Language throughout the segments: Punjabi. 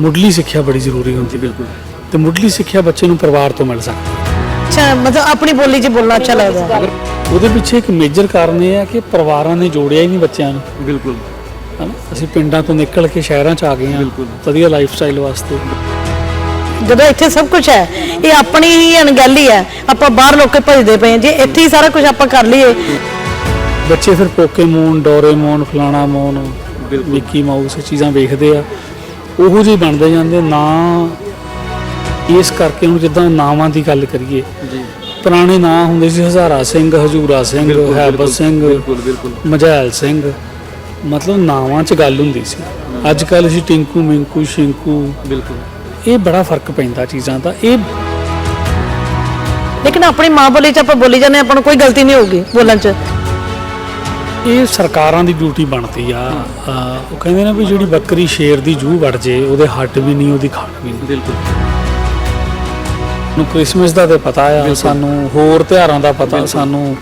ਮੁੱਢਲੀ ਸਿੱਖਿਆ ਬੜੀ ਜ਼ਰੂਰੀ ਹੁੰਦੀ ਬਿਲਕੁਲ। ਤੇ ਮੁੱਢਲੀ ਸਿੱਖਿਆ ਬੱਚੇ ਨੂੰ ਪਰਿਵਾਰ ਤੋਂ ਮਿਲ ਸਕਦੀ। ਹੈ। ਅੱਛਾ ਮਤਲਬ ਆਪਣੀ ਬੋਲੀ 'ਚ ਬੋਲਣਾ ਅੱਛਾ ਲੱਗਦਾ। ਹੈ ਉਹਦੇ ਪਿੱਛੇ ਇੱਕ ਮੇਜਰ ਕਾਰਨ ਇਹ ਹੈ ਕਿ ਪਰਿਵਾਰਾਂ ਨੇ ਜੋੜਿਆ ਹੀ ਨਹੀਂ ਬੱਚਿਆਂ ਨੂੰ। ਬਿਲਕੁਲ। ਹਨਾ? ਅਸੀਂ ਪਿੰਡਾਂ ਤੋਂ ਨਿਕਲ ਕੇ ਸ਼ਹਿਰਾਂ 'ਚ ਆ ਗਏ ਹਾਂ। ਵਧੀਆ ਲਾਈਫ ਸਟਾਈਲ ਵਾਸਤੇ। ਜਦੋਂ ਇੱਥੇ ਸਭ ਕੁਝ ਹੈ ਇਹ ਆਪਣੀ ਹੀ ਅਣਗਹਿਲੀ ਹੈ। ਆਪਾਂ ਬਾਹਰ ਲੋਕੇ ਭਜਦੇ ਪਏ ਹਾਂ ਜੇ ਇੱਥੇ ਹੀ ਸਾਰਾ ਕੁਝ ਆਪਾਂ ਕਰ ਲਈਏ। ਬੱਚੇ ਫਿਰ ਪੋਕੇਮੋਨ ਡੋਰੇਮੋਨ ਫਲਾਣਾ ਮੋਨ ਮਿੱਕੀ ਮਾਊਸ ਇਹ ਚੀਜ਼ਾਂ ਵੇਖਦੇ ਆ। ਉਹੋ ਜਿਹੇ ਬਣਦੇ ਜਾਂਦੇ ਨਾ ਇਸ ਕਰਕੇ ਹੁਣ ਜਿੱਦਾਂ ਨਾਵਾਂ ਦੀ ਗੱਲ ਕਰੀਏ। ਜੀ। ਪੁਰਾਣੇ ਨਾਂ ਹੁੰਦੇ ਸੀ ਹਜ਼ਾਰਾ ਸਿੰਘ ਹਜੂਰਾ ਸਿੰਘ ਹੈਬਤ ਸਿੰਘ ਬਿਲਕੁਲ ਬਿਲਕੁਲ। ਮਝੈਲ ਸਿੰਘ। ਮਤਲਬ ਨਾਵਾਂ 'ਚ ਗੱਲ ਹੁੰਦੀ ਸੀ। ਅੱਜ ਕੱਲ੍ਹ ਅਸੀਂ ਟਿੰਕੂ ਮਿੰਕੂ ਸ਼ਿੰਕੂ ਬਿਲਕੁਲ। ਇਹ ਬੜਾ ਫ਼ਰਕ ਪੈਂਦਾ ਚੀਜ਼ਾਂ ਦਾ। ਇਹ ਲੇਕਿਨ ਆਪਣੀ ਮਾਂ ਬੋਲੀ 'ਚ ਆਪਾਂ ਬੋਲੀ ਜਾਂਦੇ ਹਾਂ, ਆਪਾਂ ਨੂੰ ਕੋਈ ਗਲਤੀ ਨਹੀਂ ਹੋਊਗੀ ਬੋਲਣ 'ਚ। ਇਹ ਸਰਕਾਰਾਂ ਦੀ ਡਿਊਟੀ ਬਣਦੀ ਆ। ਉਹ ਕਹਿੰਦੇ ਨੇ ਵੀ ਜਿਹੜੀ ਬੱਕਰੀ ਸ਼ੇਰ ਦੀ ਜੂਹ ਵੜ ਜੇ ਉਹਦੇ ਹੱਡ ਵੀ ਨਹੀਂ ਉਹਦੀ ਖਾਣ ਵੀ ਨਹੀਂ। ਬਿਲਕੁਲ। ਨੂੰ ਕ੍ਰਿਸਮਸ ਦਾ ਤੇ ਪਤਾ ਆ ਸਾਨੂੰ ਹੋਰ ਤਿਉਹਾਰਾਂ ਦਾ ਪਤਾ ਸਾਨੂੰ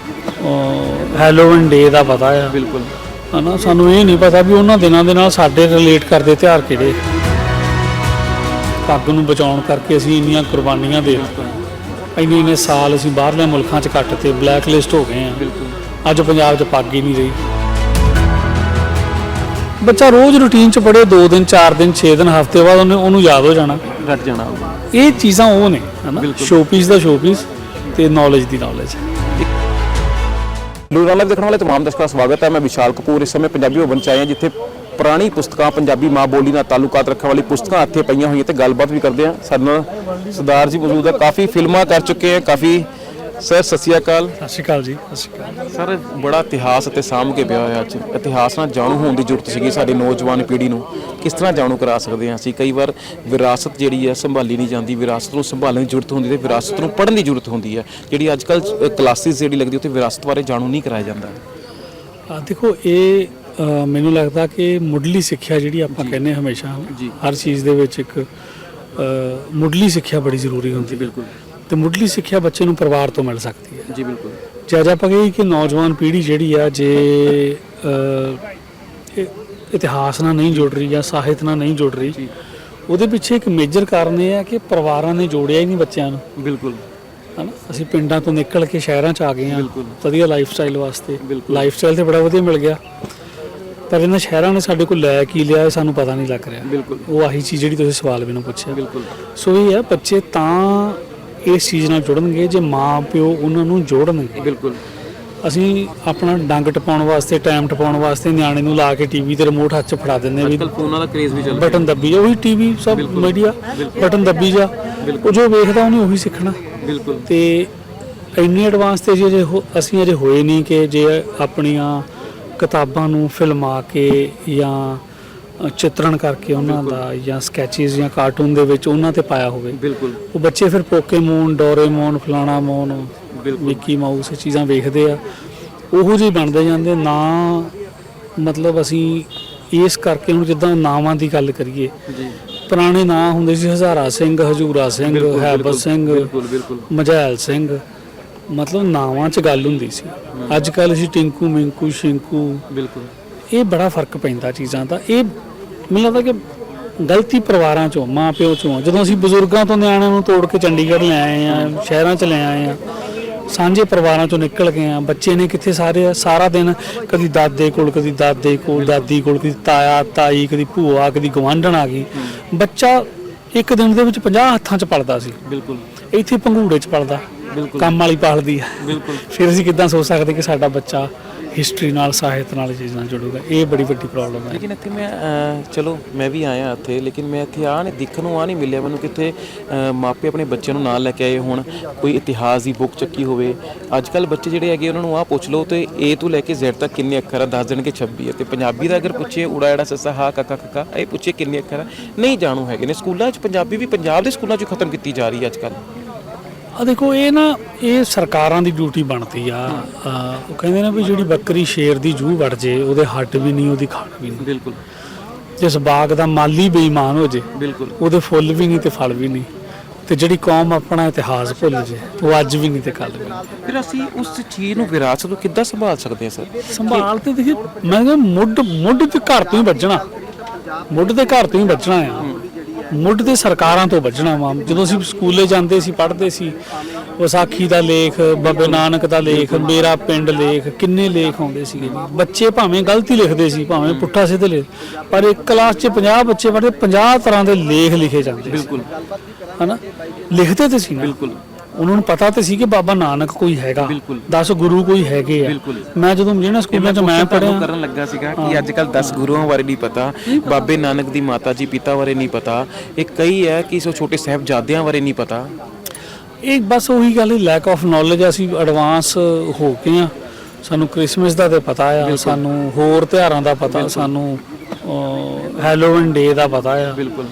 ਹੈਲੋਵਨ ਡੇ ਦਾ ਪਤਾ ਆ। ਬਿਲਕੁਲ। ਹਨਾ ਸਾਨੂੰ ਇਹ ਨਹੀਂ ਪਤਾ ਵੀ ਉਹਨਾਂ ਦਿਨਾਂ ਦੇ ਨਾਲ ਸਾਡੇ ਰਿਲੇਟ ਕਰਦੇ ਤਿਉਹਾਰ ਕਿਹੜੇ ਪੱਗ ਨੂੰ ਬਚਾਉਣ ਕਰਕੇ ਅਸੀਂ ਇੰਨੀਆਂ ਕੁਰਬਾਨੀਆਂ ਦੇ ਦਿੱਤੀਆਂ। ਇੰਨੇ ਇੰਨੇ ਸਾਲ ਅਸੀਂ ਬਾਹਰਲੇ ਮੁਲਕਾਂ 'ਚ ਕੱਟ ਤੇ ਬਲੈਕ ਲਿਸਟ ਹੋ ਗਏ ਆ। ਅੱਜ ਪੰਜਾਬ 'ਚ ਪੱਗ ਹੀ ਨਹੀਂ ਰਹੀ ਬੱਚਾ ਰੋਜ਼ ਰੁਟੀਨ 'ਚ ਪੜੇ 2 ਦਿਨ 4 ਦਿਨ 6 ਦਿਨ ਹਫ਼ਤੇ ਬਾਅਦ ਉਹਨੇ ਉਹਨੂੰ ਯਾਦ ਹੋ ਜਾਣਾ ਰੱਟ ਜਾਣਾ ਇਹ ਚੀਜ਼ਾਂ ਉਹ ਨੇ ਹਨਾ ਸ਼ੋਪੀਸ ਦਾ ਸ਼ੋਪੀਸ ਤੇ ਨੌਲੇਜ ਦੀ ਨੌਲੇਜ ਲੁਧਿਆਣਾ ਲਾਈਵ ਦੇਖਣ ਵਾਲੇ तमाम ਦਰਸ਼ਕਾਂ ਦਾ ਸਵਾਗਤ ਹੈ ਮੈਂ ਵਿਸ਼ਾਲ ਕਪੂਰ ਇਸ ਸਮੇਂ ਪੰਜਾਬੀ ਭਵਨ ਚ ਆਏ ਹਾਂ ਜਿੱਥੇ ਪੁਰਾਣੀ ਪੁਸਤਕਾਂ ਪੰਜਾਬੀ ਮਾਂ ਬੋਲੀ ਨਾਲ ਤਾਲੁਕਾਤ ਰੱਖਣ ਵਾਲੀ ਪੁਸਤਕਾਂ ਇੱਥੇ ਪਈਆਂ ਹੋਈਆਂ ਤੇ ਗੱਲਬਾਤ ਵੀ ਕਰਦੇ ਹਾਂ ਸਾਡੇ ਨਾਲ ਸਰਦਾਰ ਜੀ ਮੌਜੂਦ ਹੈ ਕਾਫੀ ਫਿਲਮਾਂ ਕਰ ਚੁੱਕੇ ਹੈ ਕਾਫੀ ਸਰ ਸਤਿ ਸ਼੍ਰੀ ਅਕਾਲ। ਸਤਿ ਸ਼੍ਰੀ ਅਕਾਲ ਜੀ ਸਤਿ ਸ਼੍ਰੀ ਅਕਾਲ। ਸਰ ਬੜਾ ਇਤਿਹਾਸ ਅਤੇ ਸਾਂਭ ਕੇ ਪਿਆ ਹੋਇਆ ਅੱਜ। ਇਤਿਹਾਸ ਨਾਲ ਜਾਣੂ ਹੋਣ ਦੀ ਜ਼ਰੂਰਤ ਸੀਗੀ ਸਾਡੀ ਨੌਜਵਾਨ ਪੀੜ੍ਹੀ ਨੂੰ। ਕਿਸ ਤਰ੍ਹਾਂ ਜਾਣੂ ਕਰਾ ਸਕਦੇ ਹਾਂ ਅਸੀਂ? ਕਈ ਵਾਰ ਵਿਰਾਸਤ ਜਿਹੜੀ ਹੈ ਸੰਭਾਲੀ ਨਹੀਂ ਜਾਂਦੀ। ਵਿਰਾਸਤ ਨੂੰ ਸੰਭਾਲਣ ਦੀ ਜ਼ਰੂਰਤ ਹੁੰਦੀ ਤੇ ਵਿਰਾਸਤ ਨੂੰ ਪੜ੍ਹਨ ਦੀ ਜ਼ਰੂਰਤ ਹੁੰਦੀ ਹੈ। ਜਿਹੜੀ ਅੱਜ ਕੱਲ ਕਲਾਸਿਸ ਜਿਹੜੀ ਲੱਗਦੀ ਉੱਥੇ ਵਿਰਾਸਤ ਬਾਰੇ ਜਾਣੂ ਨਹੀਂ ਕਰਾਇਆ ਜਾਂਦਾ। ਆ ਦੇਖੋ ਇਹ ਅ, ਮੈਨੂੰ ਲੱਗਦਾ ਕਿ ਮੁੱਢਲੀ ਸਿੱਖਿਆ ਜਿਹੜੀ ਆਪਾਂ ਕਹਿੰਦੇ ਹਾਂ ਹਮੇਸ਼ਾ। ਹਰ ਚੀਜ਼ ਦੇ ਵਿੱਚ ਇੱਕ ਅ, ਮੁੱਢਲੀ ਸਿੱਖਿਆ ਬੜੀ ਜ਼ਰੂਰੀ ਹੁੰਦੀ ਬਿਲਕੁਲ। ਤੇ ਮੁੱਢਲੀ ਸਿੱਖਿਆ ਬੱਚੇ ਨੂੰ ਪਰਿਵਾਰ ਤੋਂ ਮਿਲ ਸਕਦੀ ਹੈ। ਜੀ ਬਿਲਕੁਲ। ਜੇ ਅੱਜ ਆਪਾਂ ਕਹੀਏ ਕਿ ਨੌਜਵਾਨ ਪੀੜ੍ਹੀ ਜਿਹੜੀ ਆ ਜੇ ਇਤਿਹਾਸ ਨਾਲ ਨਹੀਂ ਜੁੜ ਰਹੀ ਜਾਂ ਸਾਹਿਤ ਨਾਲ ਨਹੀਂ ਜੁੜ ਰਹੀ ਉਹਦੇ ਪਿੱਛੇ ਇੱਕ ਮੇਜਰ ਕਾਰਨ ਇਹ ਹੈ ਕਿ ਪਰਿਵਾਰਾਂ ਨੇ ਜੋੜਿਆ ਹੀ ਨਹੀਂ ਬੱਚਿਆਂ ਨੂੰ। ਬਿਲਕੁਲ। ਹਨਾ? ਅਸੀਂ ਪਿੰਡਾਂ ਤੋਂ ਨਿਕਲ ਕੇ ਸ਼ਹਿਰਾਂ 'ਚ ਆ ਗਏ ਹਾਂ। ਵਧੀਆ ਲਾਈਫ ਸਟਾਈਲ ਵਾਸਤੇ। ਲਾਈਫ ਸਟਾਈਲ ਤੇ ਬੜਾ ਵਧੀਆ ਮਿਲ ਗਿਆ। ਪਰ ਇਹਨਾਂ ਸ਼ਹਿਰਾਂ ਨੇ ਸਾਡੇ ਕੋਲ ਲੈ ਕੀ ਲਿਆ ਸਾਨੂੰ ਪਤਾ ਨਹੀਂ ਲੱਗ ਰਿਹਾ। ਬਿਲਕੁਲ। ਉਹ ਆਹੀ ਚੀਜ਼ ਜਿਹੜੀ ਤੁਸੀਂ ਸਵਾਲ ਮੈਨੂੰ ਪੁੱਛਿਆ। ਬਿਲਕੁਲ। ਸੋ ਇਹ ਹੈ ਬੱਚੇ ਤਾਂ ਇਸ ਚੀਜ਼ ਨਾਲ ਜੁੜਨਗੇ ਜੇ ਮਾਂ ਪਿਓ ਉਹਨਾਂ ਨੂੰ ਜੋੜਨਗੇ। ਬਿਲਕੁਲ। ਅਸੀਂ ਆਪਣਾ ਡੰਗ ਟਪਾਉਣ ਵਾਸਤੇ ਟਾਈਮ ਟਪਾਉਣ ਵਾਸਤੇ ਨਿਆਣੇ ਨੂੰ ਲਾ ਕੇ ਟੀਵੀ ਤੇ ਰਿਮੋਟ ਹੱਥ 'ਚ ਫੜਾ ਦਿੰਦੇ ਵੀ ਕੱਲ ਫੋਨਾਂ ਦਾ ਕ੍ਰੇਜ਼ ਵੀ ਚੱਲ ਬਟਨ ਦੱਬੀ ਜਾ ਉਹੀ ਟੀਵੀ ਸਭ ਮੀਡੀਆ ਬਟਨ ਦੱਬੀ ਜਾ। ਉਹ ਜੋ ਵੇਖਦਾ ਉਹਨੇ ਉਹੀ ਸਿੱਖਣਾ। ਬਿਲਕੁਲ। ਤੇ ਇੰਨੀ ਐਡਵਾਂਸ ਤੇ ਜੇ ਅਸੀਂ ਅਜੇ ਹੋਏ ਨਹੀਂ ਕਿ ਜੇ ਆਪਣੀਆਂ ਕਿਤਾਬਾਂ ਨੂੰ ਫਿਲਮਾ ਕੇ ਜਾਂ ਚਿੱਤਰਣ ਕਰਕੇ ਉਹਨਾਂ ਦਾ ਜਾਂ ਸਕੈਚਸ ਜਾਂ ਕਾਰਟੂਨ ਦੇ ਵਿੱਚ ਉਹਨਾਂ ਤੇ ਪਾਇਆ ਹੋਵੇ। ਬਿਲਕੁਲ। ਉਹ ਬੱਚੇ ਫਿਰ ਪੋਕੇਮੋਨ ਡੋਰੇਮੋਨ ਫਲਾਣਾ ਮੋਨ ਮਿੱਕੀ ਮਾਊਸ ਇਹ ਚੀਜ਼ਾਂ ਵੇਖਦੇ ਆ। ਉਹੋ ਜਿਹੇ ਬਣਦੇ ਜਾਂਦੇ ਨਾ ਮਤਲਬ ਅਸੀਂ ਇਸ ਕਰਕੇ ਹੁਣ ਜਿੱਦਾਂ ਨਾਵਾਂ ਦੀ ਗੱਲ ਕਰੀਏ। ਜੀ। ਪੁਰਾਣੇ ਨਾਂ ਹੁੰਦੇ ਸੀ ਹਜ਼ਾਰਾ ਸਿੰਘ ਹਜੂਰਾ ਸਿੰਘ ਹੈਬਤ ਸਿੰਘ ਮਝੈਲ ਸਿੰਘ। ਮਤਲਬ ਨਾਵਾਂ 'ਚ ਗੱਲ ਹੁੰਦੀ ਸੀ। ਅੱਜ ਕੱਲ੍ਹ ਅਸੀਂ ਟਿੰਕੂ ਮਿੰਕੂ ਸ਼ਿੰਕੂ ਬਿਲਕੁਲ। ਇਹ ਬੜਾ ਫ਼ਰਕ ਪੈਂਦਾ ਚੀਜ਼ਾਂ ਦਾ। ਇਹ ਮੈਨੂੰ ਲੱਗਦਾ ਕਿ ਗਲਤੀ ਪਰਿਵਾਰਾਂ 'ਚੋਂ ਮਾਂ ਪਿਓ 'ਚੋਂ। ਜਦੋਂ ਅਸੀਂ ਬਜ਼ੁਰਗਾਂ ਤੋਂ ਨਿਆਣਿਆਂ ਨੂੰ ਤੋੜ ਕੇ ਚੰਡੀਗੜ੍ਹ ਲੈ ਆਏ ਆ ਸ਼ਹਿਰਾਂ 'ਚ ਲੈ ਆਏ ਆ ਸਾਂਝੇ ਪਰਿਵਾਰਾਂ 'ਚੋਂ ਨਿਕਲ ਗਏ ਆ ਬੱਚੇ ਨੇ ਕਿੱਥੇ ਸਾਰੇ? ਸਾਰਾ ਦਿਨ ਕਦੀ ਦਾਦੇ ਕੋਲ ਕਦੀ ਦਾਦੇ ਕੋਲ ਦਾਦੀ ਕੋਲ ਕਦੀ ਤਾਇਆ ਤਾਈ ਕਦੀ ਭੂਆ ਕਦੀ ਗਵਾਂਢਣ ਆ ਗਈ। ਬੱਚਾ ਇੱਕ ਦਿਨ ਦੇ ਵਿੱਚ 50 ਹੱਥਾਂ 'ਚ ਪਲਦਾ ਸੀ। ਬਿਲਕੁਲ। ਇੱਥੇ ਪੰਘੂੜੇ 'ਚ ਪਲਦਾ। ਬਿਲਕੁਲ। ਕੰਮ ਵਾਲੀ ਪਾਲਦੀ ਆ ਬਿਲਕੁਲ। ਫਿਰ ਅਸੀਂ ਕਿੱਦਾਂ ਸੋਚ ਸਕਦੇ ਕਿ ਸਾਡਾ ਬੱਚਾ ਹਿਸਟਰੀ ਨਾਲ ਸਾਹਿਤ ਨਾਲ ਚੀਜ਼ਾਂ ਨਾਲ ਜੁੜੂਗਾ। ਇਹ ਬੜੀ ਵੱਡੀ ਪ੍ਰੋਬਲਮ ਹੈ। ਲੇਕਿਨ ਇੱਥੇ ਮੈਂ ਅਹ, ਚਲੋ ਮੈਂ ਵੀ ਆਇਆ ਇੱਥੇ ਲੇਕਿਨ ਮੈਂ ਇੱਥੇ ਆ ਨਹੀਂ ਦੇਖਣ ਨੂੰ ਆ ਨਹੀਂ ਮਿਲਿਆ ਮੈਨੂੰ ਕਿਤੇ ਅਹ, ਮਾਪੇ ਆਪਣੇ ਬੱਚਿਆਂ ਨੂੰ ਨਾਲ ਲੈ ਕੇ ਆਏ ਹੋਣ ਕੋਈ ਇਤਿਹਾਸ ਦੀ ਬੁੱਕ ਚੱਕੀ ਹੋਵੇ। ਅੱਜ ਕੱਲ ਬੱਚੇ ਜਿਹੜੇ ਹੈਗੇ ਉਹਨਾਂ ਨੂੰ ਆ ਪੁੱਛ ਲਓ ਤੇ ਏ ਤੋਂ ਲੈ ਕੇ Z ਤੱਕ ਕਿੰਨੇ ਅੱਖਰ ਆ ਦੱਸ ਦੇਣਗੇ 26 ਹੈ। ਤੇ ਪੰਜਾਬੀ ਦਾ ਅਗਰ ਪੁੱਛੇ ਊੜਾ ਐੜਾ ਸੱਸਾ ਹਾ ਕਾਕਾ ਕਾਕਾ ਇਹ ਪੁੱਛੇ ਕਿੰਨੇ ਅੱਖਰ। ਆ ਨਹੀਂ ਜਾਣੂ ਹੈਗੇ ਨੇ। ਸਕੂਲਾਂ 'ਚ ਪੰਜਾਬੀ ਵੀ ਪੰਜਾਬ ਦੇ ਸਕੂਲਾਂ 'ਚ ਖਤਮ ਕੀਤੀ ਜਾ ਰਹੀ ਹੈ ਅੱਜ ਕੱਲ ਆ ਦੇਖੋ ਇਹ ਨਾ ਇਹ ਸਰਕਾਰਾਂ ਦੀ ਡਿਊਟੀ ਬਣਦੀ ਆ। ਉਹ ਕਹਿੰਦੇ ਨੇ ਵੀ ਜਿਹੜੀ ਬੱਕਰੀ ਸ਼ੇਰ ਦੀ ਜੂਹ ਵੜ ਜੇ ਉਹਦੇ ਹੱਡ ਵੀ ਨਹੀਂ ਉਹਦੀ ਖਾਣ ਵੀ ਨਹੀਂ। ਬਿਲਕੁਲ। ਜਿਸ ਬਾਗ ਦਾ ਮਾਲੀ ਬੇਈਮਾਨ ਹੋ ਜੇ ਬਿਲਕੁਲ। ਉਹਦੇ ਫੁੱਲ ਵੀ ਨਹੀਂ ਤੇ ਫਲ ਵੀ ਨਹੀਂ। ਤੇ ਜਿਹੜੀ ਕੌਮ ਆਪਣਾ ਇਤਿਹਾਸ ਭੁੱਲ ਜੇ ਉਹ ਅੱਜ ਵੀ ਨਹੀਂ ਤੇ ਕੱਲ ਵੀ ਫਿਰ ਅਸੀਂ ਉਸ ਚੀਜ਼ ਨੂੰ ਵਿਰਾਸਤ ਨੂੰ ਕਿੱਦਾਂ ਸੰਭਾਲ ਸਕਦੇ ਹਾਂ ਸਰ? ਸੰਭਾਲ ਤੇ ਦੇਖੀ ਮੈਂ ਕਿਹਾ ਮੁੱਢ ਮੁੱਢ ਤੇ ਘਰ ਤੋਂ ਹੀ ਵੱਜਣਾ। ਮੁੱਢ ਤੇ ਘਰ ਤੋਂ ਹੀ ਵੱਜਣਾ ਆ। ਮੁੱਢ ਤੇ ਸਰਕਾਰਾਂ ਤੋਂ ਬਚਣਾ ਵਾ। ਜਦੋਂ ਅਸੀਂ ਸਕੂਲੇ ਜਾਂਦੇ ਸੀ ਪੜ੍ਹਦੇ ਸੀ ਵਿਸਾਖੀ ਦਾ ਲੇਖ ਬਾਬੇ ਨਾਨਕ ਦਾ ਲੇਖ ਮੇਰਾ ਪਿੰਡ ਲੇਖ ਕਿੰਨੇ ਲੇਖ ਆਉਂਦੇ ਸੀਗੇ। ਜੀ ਬੱਚੇ ਭਾਵੇਂ ਗਲਤੀ ਲਿਖਦੇ ਸੀ ਭਾਵੇਂ ਪੁੱਠਾ ਸਿੱਧੇ ਲਿਖ ਪਰ ਇੱਕ ਕਲਾਸ 'ਚ 50 ਬੱਚੇ ਪੜ੍ਹਦੇ 50 ਤਰ੍ਹਾਂ ਦੇ ਲੇਖ ਲਿਖੇ ਜਾਂਦੇ ਬਿਲਕੁਲ। ਹਨਾ? ਲਿਖਦੇ ਤੇ ਸੀ ਬਿਲਕੁਲ। ਉਹਨਾਂ ਨੂੰ ਪਤਾ ਤੇ ਸੀ ਕਿ ਬਾਬਾ ਨਾਨਕ ਕੋਈ ਹੈਗਾ। 10 ਗੁਰੂ ਕੋਈ ਹੈਗੇ ਆ। ਮੈਂ ਜਦੋਂ ਜਿਹਨਾਂ ਸਕੂਲਾਂ 'ਚ ਮੈਂ ਪੜ੍ਹਿਆ। ਕਰਨ ਲੱਗਾ ਸੀਗਾ ਕਿ ਅੱਜ ਕੱਲ 10 ਗੁਰੂਆਂ ਬਾਰੇ ਨਹੀਂ ਪਤਾ ਬਾਬੇ ਨਾਨਕ ਦੀ ਮਾਤਾ ਜੀ ਪਿਤਾ ਬਾਰੇ ਨਹੀਂ ਪਤਾ। ਇਹ ਕਈ ਹੈ ਕਿ ਸੋ ਛੋਟੇ ਸਾਹਿਬਜ਼ਾਦਿਆਂ ਬਾਰੇ ਨਹੀਂ ਪਤਾ। ਇਹ ਬਸ ਉਹੀ ਗੱਲ ਹੈ ਲੈਕ ਆਫ ਨੌਲੇਜ ਅਸੀਂ ਐਡਵਾਂਸ ਹੋ ਕੇ ਆ ਸਾਨੂੰ ਕ੍ਰਿਸਮਸ ਦਾ ਤੇ ਪਤਾ ਆ ਸਾਨੂੰ ਹੋਰ ਤਿਉਹਾਰਾਂ ਦਾ ਪਤਾ ਸਾਨੂੰ ਹੈਲੋਵਨ ਡੇ ਦਾ ਪਤਾ ਆ। ਬਿਲਕੁਲ।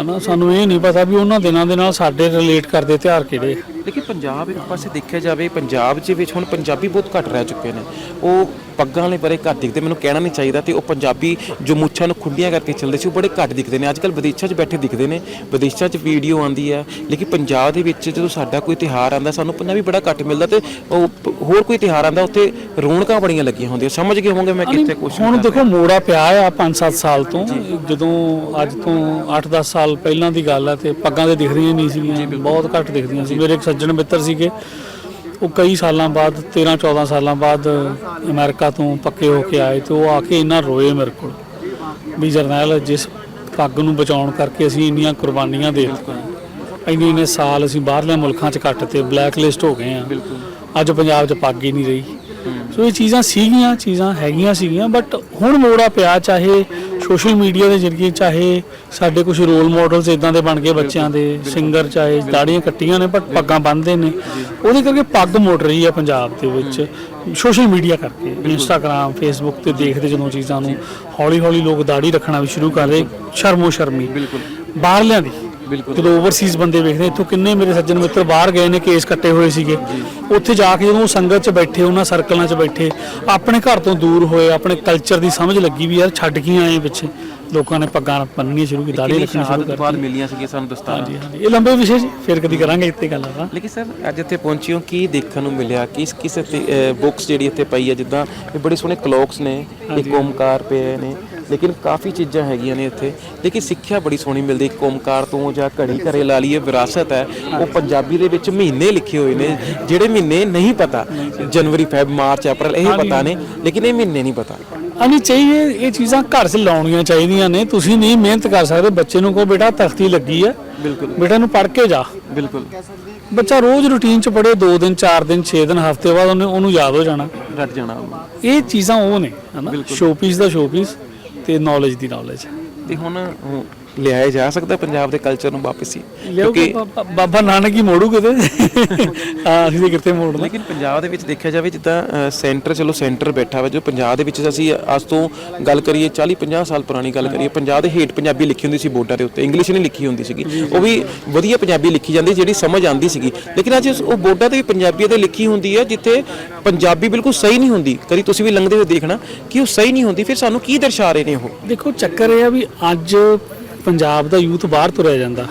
ਹਨਾ ਸਾਨੂੰ ਇਹ ਨਹੀਂ ਪਤਾ ਵੀ ਉਹਨਾਂ ਦਿਨਾਂ ਦੇ ਨਾਲ ਸਾਡੇ ਰਿਲੇਟ ਕਰਦੇ ਤਿਉਹਾਰ ਕਿਹੜੇ ਆ। ਲੇਕਿਨ ਪੰਜਾਬ ਇੱਕ ਪਾਸੇ ਦੇਖਿਆ ਜਾਵੇ ਪੰਜਾਬ ਦੇ ਵਿੱਚ ਹੁਣ ਪੰਜਾਬੀ ਬਹੁਤ ਘੱਟ ਰਹਿ ਚੁੱਕੇ ਨੇ। ਉਹ ਪੱਗਾਂ ਵਾਲੇ ਬੜੇ ਘੱਟ ਦਿਖਦੇ ਮੈਨੂੰ ਕਹਿਣਾ ਨਹੀਂ ਚਾਹੀਦਾ ਤੇ ਉਹ ਪੰਜਾਬੀ ਜੋ ਮੁੱਛਾਂ ਨੂੰ ਖੁੱਲੀਆਂ ਕਰਕੇ ਚੱਲਦੇ ਸੀ ਉਹ ਬੜੇ ਘੱਟ ਦਿਖਦੇ ਨੇ। ਅੱਜ ਕੱਲ ਵਿਦੇਸ਼ਾਂ 'ਚ ਬੈਠੇ ਦਿਖਦੇ ਨੇ ਵਿਦੇਸ਼ਾਂ 'ਚ ਵੀਡੀਓ ਆਉਂਦੀ ਹੈ ਲੇਕਿਨ ਪੰਜਾਬ ਦੇ ਵਿੱਚ ਜਦੋਂ ਸਾਡਾ ਕੋਈ ਤਿਹਾਰ ਆਂਦਾ ਸਾਨੂੰ ਪੰਜਾਬੀ ਬੜਾ ਘੱਟ ਮਿਲਦਾ ਤੇ ਉਹ ਹੋਰ ਕੋਈ ਤਿਹਾਰ ਆਂਦਾ ਉੱਥੇ ਰੌਣਕਾਂ ਬੜੀਆਂ ਲੱਗੀਆਂ ਹੁੰਦੀਆਂ। ਸਮਝ ਗਏ ਹੋਵੋਗੇ ਮੈਂ ਕਿੱਥੇ ਕੁਛ ਹੁਣ ਦੇਖੋ ਮੋੜਾ ਪਿਆ ਆ 5-7 ਸਾਲ ਤੋਂ। ਜਦੋਂ ਅੱਜ ਤੋਂ 8-10 ਸਾਲ ਪਹਿਲਾਂ ਦੀ ਗੱਲ ਹੈ ਤੇ ਪੱਗਾਂ ਤੇ ਦਿਖਦੀਆਂ ਨਹੀਂ ਸੀਗੀਆਂ ਬਹੁਤ ਘੱਟ ਦਿਖਦੀਆਂ ਸੀ। ਮੇਰੇ ਇੱਕ ਸੱਜਣ ਮਿੱਤਰ ਸੀਗੇ। ਉਹ ਕਈ ਸਾਲਾਂ ਬਾਅਦ 13-14 ਸਾਲਾਂ ਬਾਅਦ ਅਮਰੀਕਾ ਤੋਂ ਪੱਕੇ ਹੋ ਕੇ ਆਏ ਤੇ ਉਹ ਆ ਕੇ ਇੰਨਾ ਰੋਏ ਮੇਰੇ ਕੋਲ ਵੀ ਜਰਨੈਲ ਜਿਸ ਪੱਗ ਨੂੰ ਬਚਾਉਣ ਕਰਕੇ ਅਸੀਂ ਇੰਨੀਆਂ ਕੁਰਬਾਨੀਆਂ ਦੇ ਦਿੱਤੀਆਂ। ਇੰਨੇ ਇੰਨੇ ਸਾਲ ਅਸੀਂ ਬਾਹਰਲੇ ਮੁਲਕਾਂ 'ਚ ਕੱਟ ਤੇ ਬਲੈਕ ਲਿਸਟ ਹੋ ਗਏ ਆ ਅੱਜ ਪੰਜਾਬ 'ਚ ਪੱਗ ਹੀ ਨਹੀਂ ਰਹੀ। ਸੋ ਇਹ ਚੀਜ਼ਾਂ ਸੀਗੀਆਂ ਚੀਜ਼ਾਂ ਹੈਗੀਆਂ ਸੀਗੀਆਂ ਬਟ ਹੁਣ ਮੋੜਾ ਪਿਆ ਚਾਹੇ ਸੋਸ਼ਲ ਮੀਡੀਆ ਦੇ ਜ਼ਰੀਏ ਚਾਹੇ ਸਾਡੇ ਕੁਝ ਰੋਲ ਮਾਡਲਸ ਇਦਾਂ ਦੇ ਬਣ ਗਏ ਬੱਚਿਆਂ ਦੇ ਸਿੰਗਰ ਚਾਹੇ ਦਾੜੀਆਂ ਕੱਟੀਆਂ ਨੇ ਬਟ ਪੱਗਾਂ ਬੰਨ੍ਹਦੇ ਨੇ। ਉਹਦੇ ਕਰਕੇ ਪੱਗ ਮੁੜ ਰਹੀ ਹੈ ਪੰਜਾਬ ਦੇ ਵਿੱਚ। ਸੋਸ਼ਲ ਮੀਡੀਆ ਕਰਕੇ ਇੰਸਟਾਗ੍ਰam ਫੇਸਬੁੱਕ ਤੇ ਦੇਖਦੇ ਜਦੋਂ ਚੀਜ਼ਾਂ ਨੂੰ ਹੌਲੀ ਹੌਲੀ ਲੋਕ ਦਾੜੀ ਰੱਖਣਾ ਵੀ ਸ਼ੁਰੂ ਕਰ ਰਹੇ ਸ਼ਰਮੋ ਸ਼ਰਮੀ ਬਿਲਕੁਲ। ਬਾਹਰਲਿਆਂ ਦੀ। ਬਿਲਕੁਲ। ਜਦੋਂ ਓਵਰਸੀਜ਼ ਬੰਦੇ ਵੇਖਦੇ ਇੱਥੋਂ ਕਿੰਨੇ ਮੇਰੇ ਸੱਜਣ ਮਿੱਤਰ ਬਾਹਰ ਗਏ ਨੇ ਕੇਸ ਕੱਟੇ ਹੋਏ ਸੀਗੇ। ਉੱਥੇ ਜਾ ਕੇ ਜਦੋਂ ਉਹ ਸੰਗਤ 'ਚ ਬੈਠੇ ਉਹਨਾਂ ਸਰਕਲਾਂ 'ਚ ਬੈਠੇ ਆਪਣੇ ਘਰ ਤੋਂ ਦੂਰ ਹੋਏ ਆਪਣੇ ਕਲਚਰ ਦੀ ਸਮਝ ਲੱਗੀ ਵੀ ਯਾਰ ਛੱਡ ਕੇ ਆਏ ਪਿੱਛੇ। ਲੋਕਾਂ ਨੇ ਪੱਗਾਂ ਬੰਨਣੀਆਂ ਸ਼ੁਰੂ ਕੀਤੀ ਦਾੜੀ ਰੱਖਣੀ ਸ਼ੁਰੂ ਕਰ ਬਾਅਦ ਮਿਲੀਆਂ ਸੀਗੀਆਂ ਸਾਨੂੰ ਦਸਤਾਰਾਂ ਹਾਂਜੀ ਹਾਂਜੀ। ਇਹ ਲੰਬੇ ਵਿਸ਼ੇ ਜੀ ਫਿਰ ਕਦੀ ਕਰਾਂਗੇ ਇੱਥੇ ਗੱਲ ਆਪਾਂ। ਲੇਕਿਨ ਸਰ ਅੱਜ ਇੱਥੇ ਪਹੁੰਚੇ ਹੋ ਕੀ ਦੇਖਣ ਨੂੰ ਮਿਲਿਆ? ਕਿਸ ਕਿਸ ਬੁੱਕਸ ਜਿਹੜੀ ਇੱਥੇ ਪਈ ਹੈ ਜਿੱਦਾਂ ਇਹ ਬੜੇ ਸੋਹਣੇ ਕਲੋਕਸ ਨੇ ਇੱਕ ਓਮਕਾਰ ਪਏ ਨੇ ਲੇਕਿਨ ਕਾਫੀ ਚੀਜ਼ਾਂ ਹੈਗੀਆਂ ਨੇ ਇੱਥੇ। ਲੇਕਿਨ ਸਿੱਖਿਆ ਬੜੀ ਸੋਹਣੀ ਮਿਲਦੀ ਇੱਕ ਓਮਕਾਰ ਤੋਂ ਜਾਂ ਘੜੀ ਘਰੇ ਲਾ ਲਈਏ ਵਿਰਾਸਤ ਹੈ। ਉਹ ਪੰਜਾਬੀ ਦੇ ਵਿੱਚ ਮਹੀਨੇ ਲਿਖੇ ਹੋਏ ਨੇ ਜਿਹੜੇ ਮਹੀਨੇ ਨਹੀਂ ਪਤਾ। ਜਨਵਰੀ ਫੈਬ ਮਾਰਚ ਅਪ੍ਰੈਲ ਇਹ ਪਤਾ ਨੇ ਲੇਕਿਨ ਇਹ ਮਹੀਨੇ ਨਹੀਂ ਪਤਾ। ਅਨੀ ਚਾਹੀਏ ਇਹ ਚੀਜ਼ਾਂ ਘਰ 'ਚ ਲਾਉਣੀਆਂ ਚਾਹੀਦੀਆਂ ਨੇ। ਤੁਸੀਂ ਨਹੀਂ ਮਿਹਨਤ ਕਰ ਸਕਦੇ ਬੱਚੇ ਨੂੰ ਕਹੋ ਬੇਟਾ ਤਖਤੀ ਲੱਗੀ ਹੈ। ਬਿਲਕੁਲ। ਬੇਟਾ ਨੂੰ ਪੜ੍ਹ ਕੇ ਜਾ। ਬਿਲਕੁਲ। ਬੱਚਾ ਰੋਜ਼ ਰੁਟੀਨ 'ਚ ਪੜ੍ਹੇ 2 ਦਿਨ 4 ਦਿਨ 6 ਦਿਨ ਹਫ਼ਤੇ ਬਾਅਦ ਉਹਨੂੰ ਯਾਦ ਹੋ ਜਾਣਾ। ਰੱਟ ਜਾਣਾ। ਇਹ ਚੀਜ਼ਾਂ ਉਹ ਨੇ ਹਨਾ? ਸ਼ੋਪੀਸ ਦਾ ਸ਼ੋਪੀਸ ਤੇ ਨੌਲੇਜ ਦੀ ਨੌਲੇਜ ਤੇ ਹੁਣ ਹੁਣ ਲਿਆਇਆ ਜਾ ਸਕਦਾ ਪੰਜਾਬ ਦੇ ਕਲਚਰ ਨੂੰ ਵਾਪਸ ਹੀ ਲਿਆਉਗੇ ਬਾਬਾ- ਨਾਨਕ ਹੀ ਮੋੜੂ ਕਿਤੇ ਹਾਂ ਅਸੀਂ ਕਿਤੇ ਮੋੜਨਾ। ਲੇਕਿਨ ਪੰਜਾਬ ਦੇ ਵਿੱਚ ਦੇਖਿਆ ਜਾਵੇ ਜਿੱਦਾਂ ਸੈਂਟਰ ਚਲੋ ਸੈਂਟਰ ਬੈਠਾ ਵਾ ਜੋ ਪੰਜਾਬ ਦੇ ਵਿੱਚ ਅਸੀਂ ਅੱਜ ਤੋਂ ਗੱਲ ਕਰੀਏ 40 50 ਸਾਲ ਪੁਰਾਣੀ ਗੱਲ ਕਰੀਏ ਪੰਜਾਬ ਦੇ ਹੇਠ ਪੰਜਾਬੀ ਲਿਖੀ ਹੁੰਦੀ ਸੀ ਬੋਰਡਾਂ ਦੇ ਉੱਤੇ ਇੰਗਲਿਸ਼ ਨਹੀਂ ਲਿਖੀ ਹੁੰਦੀ ਸੀਗੀ। ਉਹ ਵੀ ਵਧੀਆ ਪੰਜਾਬੀ ਲਿਖੀ ਜਾਂਦੀ ਜਿਹੜੀ ਸਮਝ ਆਉਂਦੀ ਸੀਗੀ। ਲੇਕਿਨ ਅੱਜ ਉਹ ਬੋਰਡਾਂ ਤੇ ਵੀ ਪੰਜਾਬੀ ਤੇ ਲਿਖੀ ਹੁੰਦੀ ਹੈ ਜਿੱਥੇ ਪੰਜਾਬੀ ਬਿਲਕੁਲ ਸਹੀ ਨਹੀਂ ਹੁੰਦੀ। ਕਦੀ ਤੁਸੀਂ ਵੀ ਲੰਘਦੇ ਹੋਏ ਦੇਖਣਾ ਕਿ ਉਹ ਸਹੀ ਨਹੀਂ ਹੁੰਦੀ ਫਿਰ ਸਾਨੂੰ ਕੀ ਦਰਸਾ ਰਹੇ ਨੇ ਉਹ? ਦੇਖੋ ਚੱਕਰ ਇਹ ਆ ਵੀ ਅੱਜ ਪੰਜਾਬ ਦਾ ਯੂਥ ਬਾਹਰ ਤੁਰਿਆ ਜਾਂਦਾ।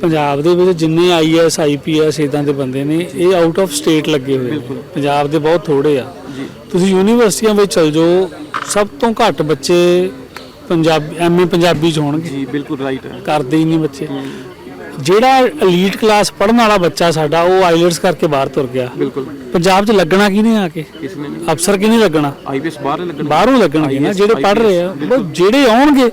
ਪੰਜਾਬ ਦੇ ਵਿੱਚ ਜਿੰਨੇ ਆਈਐਸ ਆਈਪੀਐਸ ਇਦਾਂ ਦੇ ਬੰਦੇ ਨੇ ਇਹ ਆਊਟ ਆਫ ਸਟੇਟ ਲੱਗੇ ਹੋਏ ਨੇ। ਪੰਜਾਬ ਦੇ ਬਹੁਤ ਥੋੜੇ ਆ। ਤੁਸੀਂ ਯੂਨੀਵਰਸਿਟੀਆਂ ਵਿੱਚ ਚਲ ਜਾਓ ਸਭ ਤੋਂ ਘੱਟ ਬੱਚੇ ਪੰਜਾਬੀ ਐਮਏ ਪੰਜਾਬੀ ਚ ਹੋਣਗੇ। ਜੀ ਬਿਲਕੁਲ ਰਾਈਟ ਹੈ ਕਰਦੇ ਹੀ ਨਹੀਂ ਬੱਚੇ। ਜਿਹੜਾ ਐਲੀਟ ਕਲਾਸ ਪੜਨ ਵਾਲਾ ਬੱਚਾ ਸਾਡਾ ਉਹ ਆਈਲਟਸ ਕਰਕੇ ਬਾਹਰ ਤੁਰ ਗਿਆ। ਬਿਲਕੁਲ। ਪੰਜਾਬ 'ਚ ਲੱਗਣਾ ਕਿਹਨੇ ਆ ਕੇ? ਅਫਸਰ ਕਿਹਨੇ ਲੱਗਣਾ? ਆਈਪੀਐਸ ਬਾਹਰ ਲੱਗਣ ਬਾਹਰੋਂ ਲੱਗਣਗੇ ਨਾ ਜਿਹੜੇ ਪੜ ਰਹੇ ਆ। ਜਿਹੜੇ ਆਉਣਗੇ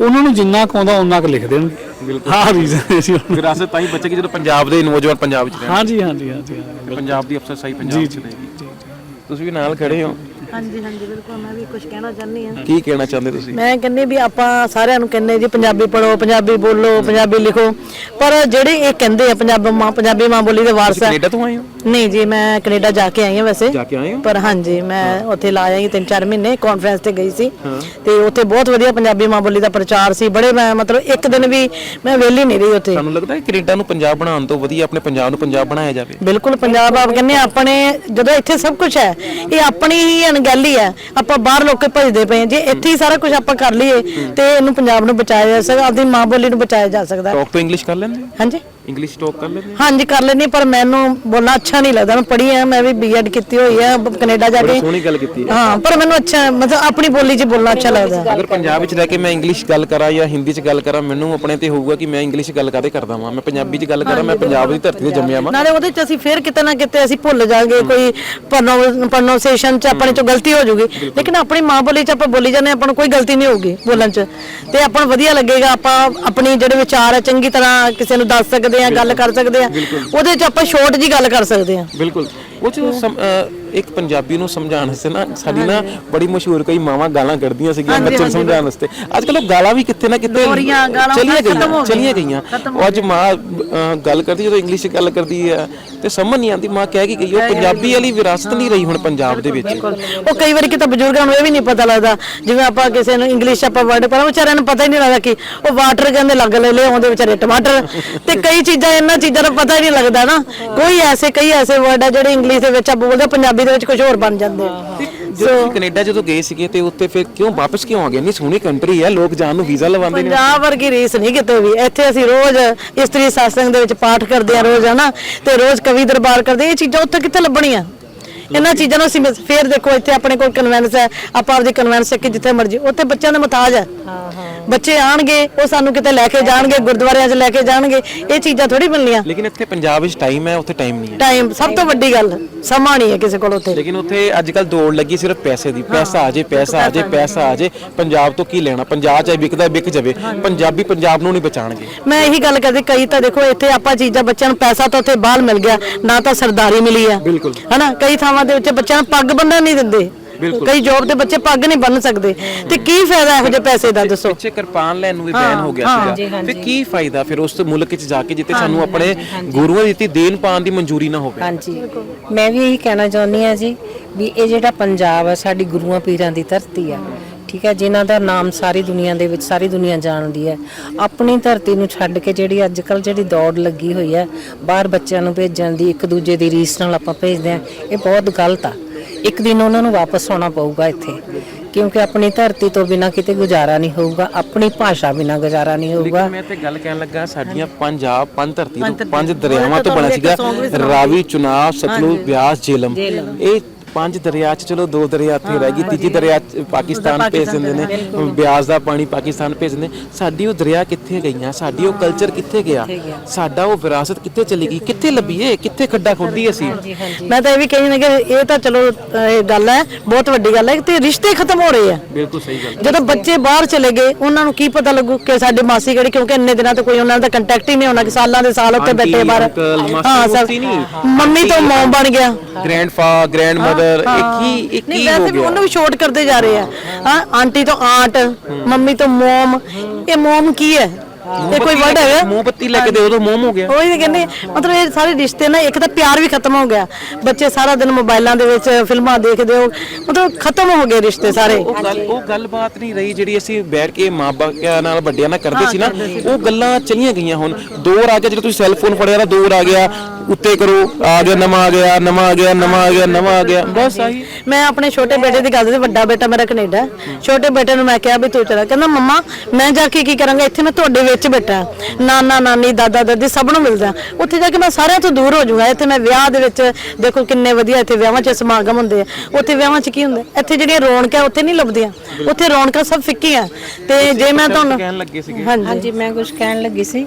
ਉਹਨਾਂ ਨੂੰ ਜਿੰਨਾ ਕੁ ਆਉਂਦਾ ਉਹਨਾਂ ਕੁ ਲਿਖ ਦੇਣਗੇ ਹਾਂ ਰੀਜ਼ਨ ਸੀ ਵਿਰਾਸਤ ਤਾਂ ਹੀ ਬਚੇਗੀ ਜਦੋਂ ਪੰਜਾਬ ਦੇ ਨੌਜਵਾਨ ਪੰਜਾਬ ਵਿੱਚ ਰਹਿਣ। ਹਾਂਜੀ ਹਾਂਜੀ ਹਾਂਜੀ ਹਾਂਜੀ। ਪੰਜਾਬ ਦੀ ਅਫਸਰ ਸਹੀ ਪੰਜਾਬ ਚ ਰਹੇਗੀ ਤੁਸੀਂ ਵੀ ਨਾਲ ਖੜੇ ਹੋ। ਹਾਂਜੀ ਹਾਂਜੀ ਬਿਲਕੁਲ ਮੈਂ ਵੀ ਕੁਝ ਕਹਿਣਾ ਚਾਹੁੰਦੀ ਹਾਂ। ਕੀ ਕਹਿਣਾ ਚਾਹੁੰਦੇ ਤੁਸੀਂ? ਮੈਂ ਕਹਿੰਦੀ ਵੀ ਆਪਾਂ ਸਾਰਿਆਂ ਨੂੰ ਕਹਿੰਦੇ ਜੀ ਪੰਜਾਬੀ ਪੜੋ ਪੰਜਾਬੀ ਬੋਲੋ ਪੰਜਾਬੀ ਲਿਖੋ। ਪਰ ਜਿਹੜੇ ਇਹ ਕਹਿੰਦੇ ਆ ਪੰਜਾਬ ਮਾਂ ਪੰਜਾਬੀ ਮਾਂ ਬੋਲੀ ਦੇ ਵਾਰਸ ਆ। ਕੈਨੇਡਾ ਤੋਂ ਆਏ ਹੋ? ਨਹੀਂ ਜੀ ਮੈਂ ਕੈਨੇਡਾ ਜਾ ਕੇ ਆਈ ਹਾਂ ਵੈਸੇ। ਜਾ ਕੇ ਆਏ ਹੋ? ਪਰ ਹਾਂਜੀ ਮੈਂ ਉੱਥੇ ਲਾ ਆਈ ਤਿੰਨ ਚਾਰ ਮਹੀਨੇ ਕਾਨਫਰੰਸ ਤੇ ਗਈ ਸੀ। ਤੇ ਉੱਥੇ ਬਹੁਤ ਵਧੀਆ ਪੰਜਾਬੀ ਮਾਂ ਬੋਲੀ ਦਾ ਪ੍ਰਚਾਰ ਸੀ। ਬੜੇ ਮੈਂ ਮਤਲਬ ਇੱਕ ਦਿਨ ਵੀ ਮੈਂ ਵਿਹਲੀ ਨਹੀਂ ਰਹੀ ਉੱਥੇ। ਤੁਹਾਨੂੰ ਲੱਗਦਾ ਹੈ ਕੈਨੇਡਾ ਨੂੰ ਪੰਜਾਬ ਬਣਾਉਣ ਤੋਂ ਵਧੀਆ ਆਪਣੇ ਪੰਜਾਬ ਨੂੰ ਪੰਜਾਬ ਬਣਾਇਆ ਜਾਵੇ? ਬਿਲਕੁਲ ਪੰਜਾਬ ਆਪ ਕਹਿੰਦੇ ਆ ਆਪਣੇ ਜਦੋਂ ਇੱਥੇ ਸਭ ਕੁਝ ਹੈ ਇਹ ਆਪਣੀ ਹੀ ਅਣਗਹਿਲੀ ਹੈ ਆਪਾਂ ਬਾਹਰ ਲੋਕੇ ਭਜਦੇ ਪਏ ਹਾਂ। ਜੇ ਇੱਥੇ ਹੀ ਸਾਰਾ ਕੁਝ ਆਪਾਂ ਕਰ ਲਈਏ ਤੇ ਇਹਨੂੰ ਪੰਜਾਬ ਨੂੰ ਬਚਾਇਆ ਜਾ ਸਕਦਾ ਆਪਣੀ ਮਾਂ ਬੋਲੀ ਨੂੰ ਬਚਾਇਆ ਜਾ ਸਕਦਾ। ਟਾਕ ਤੋਂ ਇੰਗਲਿਸ਼ ਕਰ ਲੈਂਦੇ ਹਾਂਜੀ। ਇੰਗਲਿਸ਼ ਟਾਕ ਕਰ ਲੈਂਦੇ ਹਾਂਜੀ ਕਰ ਲੈਣੀ ਪਰ ਮੈਨੂੰ ਬੋਲਣਾ ਅੱਛਾ ਨਹੀਂ ਲੱਗਦਾ। ਮੈਂ ਪੜ੍ਹੀ ਆ ਮੈਂ ਵੀ ਬੀਐਡ ਕੀਤੀ ਹੋਈ ਆ ਬ- ਕੈਨੇਡਾ ਜਾ ਕੇ। ਸੋਹਣੀ ਗੱਲ ਕੀਤੀ ਹੈ। ਹਾਂ ਪਰ ਮੈਨੂੰ ਅੱਛਾ ਮਤਲਬ ਆਪਣੀ ਬੋਲੀ 'ਚ ਬੋਲਣਾ ਅੱਛਾ ਲੱਗਦਾ। ਅਗਰ ਪੰਜਾਬ ਵਿੱਚ ਰਹਿ ਕੇ ਮੈਂ ਇੰਗਲਿਸ਼ ਗੱਲ ਕਰਾਂ ਜਾਂ ਹਿੰਦੀ 'ਚ ਗੱਲ ਕਰਾਂ ਮੈਨੂੰ ਆਪਣੇ ਤੇ ਹੋਊਗਾ ਕਿ ਮੈਂ ਇੰਗਲਿਸ਼ ਗੱਲ ਕਾਦੇ ਕਰਦਾ ਵਾਂ? ਮੈਂ ਪੰਜਾਬੀ 'ਚ ਗੱਲ ਕਰਾਂ ਮੈਂ ਪੰਜਾਬ ਦੀ ਧਰਤੀ ਤੇ ਜੰਮਿਆ ਵਾਂ। ਨਾਲੇ ਉਹਦੇ 'ਚ ਅਸੀਂ ਫੇਰ ਕਿਤੇ ਨਾ ਕਿਤੇ ਅਸੀਂ ਭੁੱਲ ਜਾਾਂਗੇ ਕੋਈ ਪ੍ਰੋਨਾਂਸੀਏਸ਼ਨ 'ਚ ਆਪਣੇ 'ਚ ਗਲਤੀ ਹੋ ਜੂਗੀ। ਲੇਕਿਨ ਆਪਣੀ ਮਾਂ ਬੋਲੀ 'ਚ ਆਪਾਂ ਬੋਲੀ ਜਾਂਦੇ ਆਪਾਂ ਨੂੰ ਕੋਈ ਗਲਤੀ ਨਹੀਂ ਹੋਊਗੀ ਬੋਲਣ 'ਚ। ਤੇ ਆਪਾਂ ਨੂੰ ਵਧੀਆ ਲੱਗੇਗਾ ਆਪਾਂ ਆਪਣੀ ਜਿਹੜੇ ਵਿਚਾਰ ਹੈ ਚੰਗੀ ਤਰ੍ਹਾਂ ਕਿਸੇ ਨੂੰ ਦੱਸ ਸਕਦੇ ਹਾਂ ਗੱਲ ਕਰ ਸਕਦੇ ਹਾਂ। ਉਹਦੇ 'ਚ ਆਪਾਂ ਸ਼ੋਰਟ ਜੀ ਗੱਲ ਕਰ ਸਕਦੇ ਹਾਂ। ਬਿਲਕੁਲ। ਉਹ ਚ ਸਮ- ਅਹ ਇੱਕ ਪੰਜਾਬੀ ਨੂੰ ਸਮਝਾਉਣ ਵਾਸਤੇ ਨਾ ਸਾਡੀ ਨਾ ਬੜੀ ਮਸ਼ਹੂਰ ਕਈ ਮਾਵਾਂ ਗਾਲਾਂ ਕੱਢਦੀਆਂ ਸੀਗੀਆਂ ਬੱਚੇ ਨੂੰ ਸਮਝਾਉਣ ਵਾਸਤੇ। ਅੱਜ ਕੱਲ੍ਹ ਉਹ ਗਾਲਾਂ ਵੀ ਕਿੱਥੇ ਨਾ ਲੋਰੀਆਂ, ਗਾਲਾਂ ਚਲੀਆਂ ਖਤਮ ਹੋ ਗਈਆਂ ਗਈਆਂ। ਚਲੀਆਂ ਗਈਆਂ ਉਹ ਅੱਜ ਮਾਂ ਅਹ, ਗੱਲ ਕਰਦੀ ਜਦੋਂ ਇੰਗਲਿਸ਼ 'ਚ ਗੱਲ ਕਰਦੀ ਹੈ ਤੇ ਸਮਝ ਨਹੀਂ ਆਉਂਦੀ ਮਾਂ ਕਹਿ ਕੇ ਗਈ ਉਹ ਪੰਜਾਬੀ ਵਾਲੀ ਵਿਰਾਸਤ ਨਹੀਂ ਰਹੀ ਹੁਣ ਪੰਜਾਬ ਦੇ ਵਿੱਚ। ਉਹ ਕਈ ਵਾਰੀ ਕਿਤੇ ਬਜ਼ੁਰਗਾਂ ਨੂੰ ਇਹ ਵੀ ਨਹੀਂ ਪਤਾ ਲੱਗਦਾ ਜਿਵੇਂ ਆਪਾਂ ਕਿਸੇ ਨੂੰ ਇੰਗਲਿਸ਼ ਆਪਾਂ ਵਰਡ ਪਰ ਵਿਚਾਰਿਆਂ ਨੂੰ ਪਤਾ ਹੀ ਨਹੀਂ ਲੱਗਦਾ ਕਿ ਉਹ ਵਾਟਰ ਕਹਿੰਦੇ ਲੱਗ ਲੈ ਲੈ ਆਉਂਦੇ ਵਿਚਾਰੇ ਟਮਾਟਰ। ਤੇ ਕਈ ਚੀਜ਼ਾਂ ਇਹਨਾਂ ਚੀਜ਼ਾਂ ਦਾ ਪਤਾ ਹੀ ਨਹੀਂ ਲੱਗਦਾ ਨਾ। ਕੋਈ ਐਸੇ ਕਈ ਐਸੇ ਵਰਡ ਆ ਜਿਹੜੇ ਇੰਗਲਿਸ਼ ਦੇ ਵਿੱਚ ਆ ਬੋਲਦੇ ਪੰਜਾਬੀ ਦੇ ਵਿੱਚ ਕੁਝ ਹੋਰ ਬਣ ਜਾਂਦੇ। ਜਦੋਂ ਤੁਸੀਂ ਕੈਨੇਡਾ ਜਦੋਂ ਗਏ ਸੀਗੇ ਤੇ ਉੱਥੇ ਫਿਰ ਕਿਉਂ ਵਾਪਸ ਕਿਉਂ ਆ ਗਏ? ਇੰਨੀ ਸੋਹਣੀ ਕੰਟਰੀ ਹੈ ਲੋਕ ਜਾਣ ਨੂੰ ਵੀਜ਼ਾ ਲਵਾਉਂਦੇ ਨੇ। ਪੰਜਾਬ ਵਰਗੀ ਰੀਸ ਨਹੀਂ ਕਿਤੇ ਵੀ। ਇੱਥੇ ਅਸੀਂ ਰੋਜ਼ ਇਸਤਰੀ ਸਾਸੰਗ ਦੇ ਵਿੱਚ ਪਾਠ ਕਰਦੇ ਆ ਰੋਜ਼ ਹਨਾ? ਤੇ ਰੋਜ਼ ਕਵੀ ਦਰਬਾਰ ਕਰਦੇ। ਇਹ ਚੀਜ਼ਾਂ ਉੱਥੇ ਕਿੱਥੇ ਲੱਭਣੀਆਂ? ਇਹਨਾਂ ਚੀਜ਼ਾਂ ਨੂੰ ਅਸੀਂ ਮਿਸ- ਫੇਰ ਦੇਖੋ ਇੱਥੇ ਆਪਣੇ ਕੋਲ ਕਨਵੈਂਸ ਹੈ ਆਪਾਂ ਆਪਦੀ ਕਨਵੈਂਸ ਕਿ ਜਿੱਥੇ ਮਰਜ਼ੀ ਉੱਥੇ ਬੱਚਿਆਂ ਦੇ ਮਤਾਜ ਹੈ। ਬੱਚੇ ਆਣਗੇ ਉਹ ਸਾਨੂੰ ਕਿਤੇ ਲੈ ਕੇ ਜਾਣਗੇ ਗੁਰਦੁਆਰਿਆਂ 'ਚ ਲੈ ਕੇ ਜਾਣਗੇ ਇਹ ਚੀਜ਼ਾਂ ਥੋੜੀ ਮਿਲਣੀਆਂ ਲੇਕਿਨ ਇੱਥੇ ਪੰਜਾਬ ਵਿੱਚ ਟਾਈਮ ਹੈ ਉੱਥੇ ਟਾਈਮ ਨਹੀਂ ਹੈ। ਟਾਈਮ ਸਭ ਤੋਂ ਵੱਡੀ ਗੱਲ ਸਮਾਂ ਨਹੀਂ ਹੈ ਕਿਸੇ ਕੋਲ ਉੱਥੇ। ਲੇਕਿਨ ਉੱਥੇ ਅੱਜ ਕੱਲ ਦੌੜ ਲੱਗੀ ਸਿਰਫ ਪੈਸੇ ਦੀ ਪੈਸਾ ਆ ਜੇ ਪੈਸਾ ਆ ਜੇ ਪੈਸਾ ਆ ਜੇ ਪੰਜਾਬ ਤੋਂ ਕੀ ਲੈਣਾ? ਪੰਜਾਬ ਚਾਹੇ ਵਿਕਦਾ ਵਿਕ ਜਾਵੇ ਪੰਜਾਬੀ ਪੰਜਾਬ ਨੂੰ ਨਹੀਂ ਬਚਾਣਗੇ ਮੈਂ ਇਹੀ ਗੱਲ ਕਰਦੀ ਕਈ ਤਾਂ ਦੇਖੋ ਇੱਥੇ ਆਪਾਂ ਚੀਜ਼ਾਂ ਬੱਚਿਆਂ ਨੂੰ ਪੈਸਾ ਤਾਂ ਉੱਥੇ ਬਾਹਰ ਮਿਲ ਗਿਆ ਨਾ ਤਾਂ ਸਰਦਾਰੀ ਮਿਲੀ ਆ ਬਿਲਕੁਲ। ਹਨਾ? ਕਈ ਥਾਵਾਂ ਦੇ ਵਿੱਚ ਬੱਚਿਆਂ ਨੂੰ ਪੱਗ ਬੰਨਣ ਨਹੀਂ ਦਿੰਦੇ। ਕਈ ਜੋਬ ਦੇ ਬੱਚੇ ਪੱਗ ਨਹੀਂ ਬੰਨ ਸਕਦੇ। ਤੇ ਕੀ ਫਾਇਦਾ ਇਹੋ ਜਿਹੇ ਪੈਸੇ ਦਾ ਦੱਸੋ? ਪਿੱਛੇ ਕਿਰਪਾਨ ਲੈਣ ਨੂੰ ਵੀ ਬੈਨ ਹੋ ਗਿਆ ਸੀਗਾ। ਤੇ ਕੀ ਫਾਇਦਾ ਫਿਰ ਉਸ ਮੁਲਕ ਵਿੱਚ ਜਾ ਕੇ ਜਿੱਥੇ ਸਾਨੂੰ ਆਪਣੇ ਗੁਰੂਆਂ ਦੀ ਦਿੱਤੀ ਦੇਣ ਪਾਣ ਦੀ ਮਨਜ਼ੂਰੀ ਨਾ ਹੋਵੇ? ਹਾਂਜੀ। ਮੈਂ ਵੀ ਇਹੀ ਕਹਿਣਾ ਚਾਹੁੰਦੀ ਹਾਂ ਜੀ ਵੀ ਇਹ ਜਿਹੜਾ ਪੰਜਾਬ ਹੈ ਸਾਡੀ ਗੁਰੂਆਂ ਪੀਰਾਂ ਦੀ ਧਰਤੀ ਹੈ ਠੀਕ ਹੈ ਜਿਨ੍ਹਾਂ ਦਾ ਨਾਮ ਸਾਰੀ ਦੁਨੀਆ ਦੇ ਵਿੱਚ ਸਾਰੀ ਦੁਨੀਆ ਜਾਣਦੀ ਹੈ। ਆਪਣੀ ਧਰਤੀ ਨੂੰ ਛੱਡ ਕੇ ਜਿਹੜੀ ਅੱਜ ਕੱਲ ਜਿਹੜੀ ਦੌੜ ਲੱਗੀ ਹੋਈ ਹੈ ਬਾਹਰ ਬੱਚਿਆਂ ਨੂੰ ਭੇਜਣ ਦੀ ਇੱਕ ਦੂਜੇ ਦੀ ਰੀਸ ਨਾਲ ਆਪਾਂ ਭੇਜਦੇ ਹਾਂ ਇਹ ਬਹੁਤ ਗਲਤ ਆ। ਇੱਕ ਦਿਨ ਉਹਨਾਂ ਨੂੰ ਵਾਪਸ ਆਉਣਾ ਪਊਗਾ ਇੱਥੇ ਕਿਉਂਕਿ ਆਪਣੀ ਧਰਤੀ ਤੋਂ ਬਿਨਾ ਕਿਤੇ ਗੁਜ਼ਾਰਾ ਨਹੀਂ ਹੋਊਗਾ ਆਪਣੀ ਭਾਸ਼ਾ ਬਿਨਾ ਗੁਜ਼ਾਰਾ ਨਹੀਂ ਹੋਊਗਾ। ਮੈਂ ਤੇ ਗੱਲ ਕਹਿਣ ਲੱਗਾ ਸਾਡੀਆਂ ਪੰਜਾਬ ਪੰਜ ਧਰਤੀ ਤੋਂ ਪੰਜ ਦਰਿਆਵਾਂ ਤੋਂ ਬਣਿਆ ਸੀਗਾ ਰਾਵੀ ਚੁਨਾਬ ਸਤਲੁਜ ਬਿਆਸ ਜੇਲਮ। ਇਹ ਪੰਜ ਦਰਿਆ ਚ ਚਲੋ ਦੋ ਦਰਿਆ ਇੱਥੇ ਰਹਿ ਗਈ ਤੀਜੀ ਦਰਿਆ ਚ ਪਾਕਿਸਤਾਨ ਭੇਜ ਦਿੰਦੇ ਨੇ ਬਿਆਸ ਦਾ ਪਾਣੀ ਪਾਕਿਸਤਾਨ ਭੇਜ ਦਿੰਦੇ। ਸਾਡੀ ਉਹ ਦਰਿਆ ਕਿੱਥੇ ਗਈਆਂ? ਸਾਡੀ ਉਹ ਕਲਚਰ ਕਿੱਥੇ ਗਿਆ? ਸਾਡਾ ਉਹ ਵਿਰਾਸਤ ਕਿੱਥੇ ਚਲੀ ਗਈ? ਕਿੱਥੇ ਲੱਭੀਏ? ਕਿੱਥੇ ਖੱਡਾ ਖੋਦੀ ਅਸੀਂ? ਮੈਂ ਤਾਂ ਇਹ ਵੀ ਕਹੀ ਨਾ ਕਿ ਇਹ ਤਾਂ ਚਲੋ ਇਹ ਗੱਲ ਹੈ ਬਹੁਤ ਵੱਡੀ ਗੱਲ ਹੈ ਤੇ ਰਿਸ਼ਤੇ ਖਤਮ ਹੋ ਰਹੇ ਆ। ਬਿਲਕੁਲ ਸਹੀ ਗੱਲ ਜਦੋਂ ਬੱਚੇ ਬਾਹਰ ਚਲੇ ਗਏ ਉਹਨਾਂ ਨੂੰ ਕੀ ਪਤਾ ਲੱਗੂ ਕਿ ਸਾਡੇ ਮਾਸੀ ਕਿਹੜੀ ਕਿਉਂਕਿ ਇੰਨੇ ਦਿਨਾਂ ਤੋਂ ਕੋਈ ਉਹਨਾਂ ਦਾ ਕੰਟੈਕਟ ਹੀ ਨਹੀਂ ਹੋਣਾ ਕਿ ਸਾਲਾਂ ਦੇ ਸਾਲ ਉੱਥੇ ਆਂਟੀ, ਬੈਠੇ ਬਾਹਰ। ਹਾਂ ਸਰ। ਮੰਮੀ ਤੋਂ ਮੋਮ ਬਣ ਗਿਆ। ਗ੍ਰੈਂਡਫਾ ਗ੍ਰੈਂਡਮਦਰ ਇਹ ਕੀ ਇਹ ਨਹੀਂ ਕੀ ਹੋ ਵੈਸੇ ਵੀ ਉਹਨੂੰ ਵੀ ਸ਼ੋਰਟ ਕਰਦੇ ਜਾ ਰਹੇ ਆ। ਹਾਂ। ਆਂਟੀ ਤੋਂ ਆਂਟ ਮੰਮੀ ਤੋਂ ਮੋਮ। ਇਹ ਮੋਮ ਕੀ ਹੈ? ਇਹ ਕੋਈ ਵਰਡ ਹੈ ਮੋਮਬੱਤੀ ਲੈ ਕੇ ਦੇ ਉਦੋਂ ਮੋਮ ਹੋ ਗਿਆ। ਉਹੀ ਤਾਂ ਕਹਿੰਦੇ ਮਤਲਬ ਇਹ ਸਾਰੇ ਰਿਸ਼ਤੇ ਨਾ ਇੱਕ ਤਾਂ ਪਿਆਰ ਵੀ ਖਤਮ ਹੋ ਗਿਆ। ਬੱਚੇ ਸਾਰਾ ਦਿਨ ਮੋਬਾਈਲਾਂ ਦੇ ਵਿੱਚ ਫਿਲਮਾਂ ਦੇਖਦੇ ਹੋ। ਮਤਲਬ ਖਤਮ ਹੋ ਗਏ ਰਿਸ਼ਤੇ ਸਾਰੇ। ਉਹ ਗੱਲ ਉਹ ਗੱਲਬਾਤ ਨਹੀਂ ਰਹੀ ਜਿਹੜੀ ਅਸੀਂ ਬੈਠ ਕੇ ਮਾਪਿਆਂ ਨਾਲ ਵੱਡਿਆਂ ਨਾਲ ਕਰਦੇ ਸੀ ਨਾ। ਉਹ ਗੱਲਾਂ ਚਲੀਆਂ ਗਈਆਂ ਹੁਣ। ਦੌਰ ਆ ਗਿਆ ਜਦੋਂ ਤੁਸੀਂ ਸੈੱਲ ਫੋਨ ਫੜਿਆ ਤਾਂ ਦੌਰ ਆ ਗਿਆ। ਉੱਤੇ ਕਰੋ ਆ ਗਿਆ ਨਵਾਂ ਆ ਗਿਆ ਨਵਾਂ ਆ ਗਿਆ ਨਵਾਂ ਆ ਗਿਆ ਨਵਾਂ ਆ ਗਿਆ। ਬਸ ਆਹੀ। ਮੈਂ ਆਪਣੇ ਛੋਟੇ ਬੇਟੇ ਦੀ ਗੱਲ ਦੱਸਦੀ ਵੱਡਾ ਬੇਟਾ ਮੇਰਾ ਕੈਨੇਡਾ। ਹੈ। ਛੋਟੇ ਬੇਟੇ ਨੂੰ ਮੈਂ ਕਿਹਾ ਵੀ ਤੂੰ ਚਲਾ। ਕਹਿੰਦਾ ਮੰਮਾ ਮੈਂ ਜਾ ਕੇ ਕੀ ਕਰਾਂਗਾ? ਇੱਥੇ ਮੈਂ ਤੁਹਾਡੇ ਵਿੱਚ ਬੈਠਾ ਨਾਨਾ ਨਾਨੀ ਦਾਦਾ ਦਾਦੀ ਸਭ ਨੂੰ ਮਿਲਦਾ ਉੱਥੇ ਜਾ ਕੇ ਮੈਂ ਸਾਰਿਆਂ ਤੋਂ ਦੂਰ ਹੋ ਜਾਊਂਗਾ। ਇੱਥੇ ਮੈਂ ਵਿਆਹ ਦੇ ਵਿੱਚ ਦੇਖੋ ਕਿੰਨੇ ਵਧੀਆ ਇੱਥੇ ਵਿਆਹਾਂ 'ਚ ਸਮਾਗਮ ਹੁੰਦੇ ਆ। ਉੱਥੇ ਵਿਆਹਾਂ 'ਚ ਕੀ ਹੁੰਦਾ ਇੱਥੇ ਜਿਹੜੀਆਂ ਰੌਣਕਾਂ ਉੱਥੇ ਨਹੀਂ ਲੱਭਦੀਆਂ। ਉੱਥੇ ਰੌਣਕਾਂ ਸਭ ਫਿੱਕੀਆਂ ਤੇ ਜੇ ਮੈਂ ਤੁਹਾਨੂੰ ਕਹਿਣ ਲੱਗੇ ਹਾਂਜੀ। ਮੈਂ ਕੁਝ ਕਹਿਣ ਲੱਗੀ ਸੀ।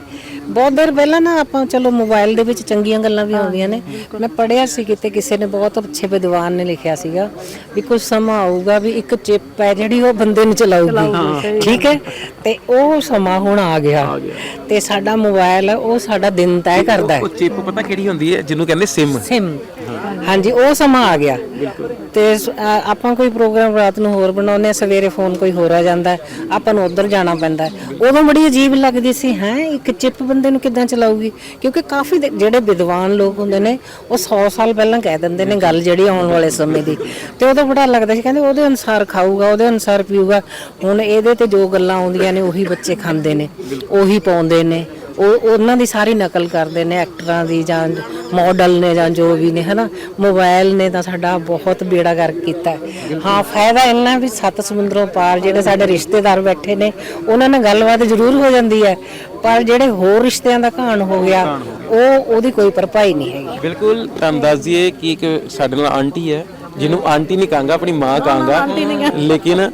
ਬਹੁਤ ਦੇਰ ਪਹਿਲਾਂ ਨਾ ਆਪਾਂ ਚਲੋ ਮੋਬਾਈਲ ਦੇ ਵਿੱਚ ਚੰਗੀਆਂ ਗੱਲਾਂ ਵੀ ਆਉਂਦੀਆਂ ਨੇ। ਮੈਂ ਪੜਿਆ ਸੀ ਕਿਤੇ ਕਿਸੇ ਨੇ ਬਹੁਤ ਅੱਛੇ ਵਿਦਵਾਨ ਨੇ ਲਿਖਿਆ ਸੀਗਾ ਵੀ ਕੁਝ ਸਮਾਂ ਆਊਗਾ ਵੀ ਇੱਕ ਚਿੱਪ ਹੈ ਜਿਹੜੀ ਉਹ ਬੰਦੇ ਨੂੰ ਚਲਾਊਗੀ। ਠੀਕ ਹੈ? ਤੇ ਉਹ ਸਮਾਂ ਹੁਣ ਆ ਗਿਆ। ਤੇ ਸਾਡਾ ਮੋਬਾਈਲ ਹੈ ਉਹ ਸਾਡਾ ਦਿਨ ਤੈਅ ਕਰਦਾ ਹੈ। ਉਹ ਚਿਪ ਪਤਾ ਕਿਹੜੀ ਹੁੰਦੀ ਹੈ ਜਿਹਨੂੰ ਕਹਿੰਦੇ ਸਿਮ? ਸਿਮ। ਹਾਂਜੀ ਉਹ ਸਮਾਂ ਆ ਗਿਆ। ਤੇ ਆਪਾਂ ਕੋਈ ਪ੍ਰੋਗਰਾਮ ਰਾਤ ਨੂੰ ਹੋਰ ਬਣਾਉਂਦੇ ਆ ਸਵੇਰੇ ਫੋਨ ਕੋਈ ਹੋਰ ਆ ਜਾਂਦਾ ਆਪਾਂ ਨੂੰ ਉਧਰ ਜਾਣਾ ਪੈਂਦਾ। ਉਦੋਂ ਬੜੀ ਅਜੀਬ ਲੱਗਦੀ ਸੀ ਹੈ ਇੱਕ ਚਿਪ ਬੰਦੇ ਨੂੰ ਕਿੱਦਾਂ ਚਲਾਊਗੀ? ਕਿਉਂਕਿ ਕਾਫੀ ਦੇ- ਜਿਹੜੇ ਵਿਦਵਾਨ ਲੋਕ ਹੁੰਦੇ ਨੇ, ਉਹ 100 ਸਾਲ ਪਹਿਲਾਂ ਕਹਿ ਦਿੰਦੇ ਨੇ ਗੱਲ ਜਿਹੜੀ ਆਉਣ ਵਾਲੇ ਸਮੇਂ ਦੀ। ਤੇ ਉਦੋਂ ਬੜਾ ਲੱਗਦਾ ਸੀ, ਕਹਿੰਦੇ ਉਹਦੇ ਅਨੁਸਾਰ ਖਾਊਗਾ, ਉਹਦੇ ਅਨੁਸਾਰ ਪੀਊਗਾ। ਹੁਣ ਇਹਦੇ ਤੇ ਜੋ ਗੱਲਾਂ ਆਉਂਦੀਆਂ ਨੇ, ਉਹੀ ਬੱਚੇ ਖਾਂਦੇ ਨੇ, ਉਹੀ ਪਾਉਂਦੇ ਨੇ। ਉਹ ਉਹਨਾਂ ਦੀ ਸਾਰੀ ਨਕਲ ਕਰਦੇ ਨੇ ਐਕਟਰਾਂ ਦੀ ਜਾਂ ਮਾਡਲ ਨੇ ਜਾਂ ਜੋ ਵੀ ਨੇ ਹਨਾ? ਮੋਬਾਈਲ ਨੇ ਤਾਂ ਸਾਡਾ ਬਹੁਤ ਬੇੜਾ ਗਰਕ ਕੀਤਾ। ਹੈ। ਫਾਇਦਾ ਇੰਨਾ ਵੀ ਸੱਤ ਸਮੁੰਦਰੋਂ ਪਾਰ ਜਿਹੜੇ ਸਾਡੇ ਰਿਸ਼ਤੇਦਾਰ ਬੈਠੇ ਨੇ ਉਹਨਾਂ ਨਾਲ ਗੱਲਬਾਤ ਜ਼ਰੂਰ ਹੋ ਜਾਂਦੀ ਹੈ। ਪਰ ਜਿਹੜੇ ਹੋਰ ਰਿਸ਼ਤਿਆਂ ਦਾ ਘਾਣ ਹੋ ਗਿਆ ਉਹ ਉਹਦੀ ਕੋਈ ਭਰਪਾਈ ਨਹੀਂ ਹੈਗੀ। ਬਿਲਕੁਲ ਤੁਹਾਨੂੰ ਦੱਸ ਦਈਏ ਕਿ ਇੱਕ ਸਾਡੇ ਨਾਲ ਆਂਟੀ ਹੈ ਜਿਹਨੂੰ ਆਂਟੀ ਨਹੀਂ ਕਹਾਂਗਾ ਆਪਣੀ ਮਾਂ ਕਹਾਂਗਾ। ਲੇਕਿਨ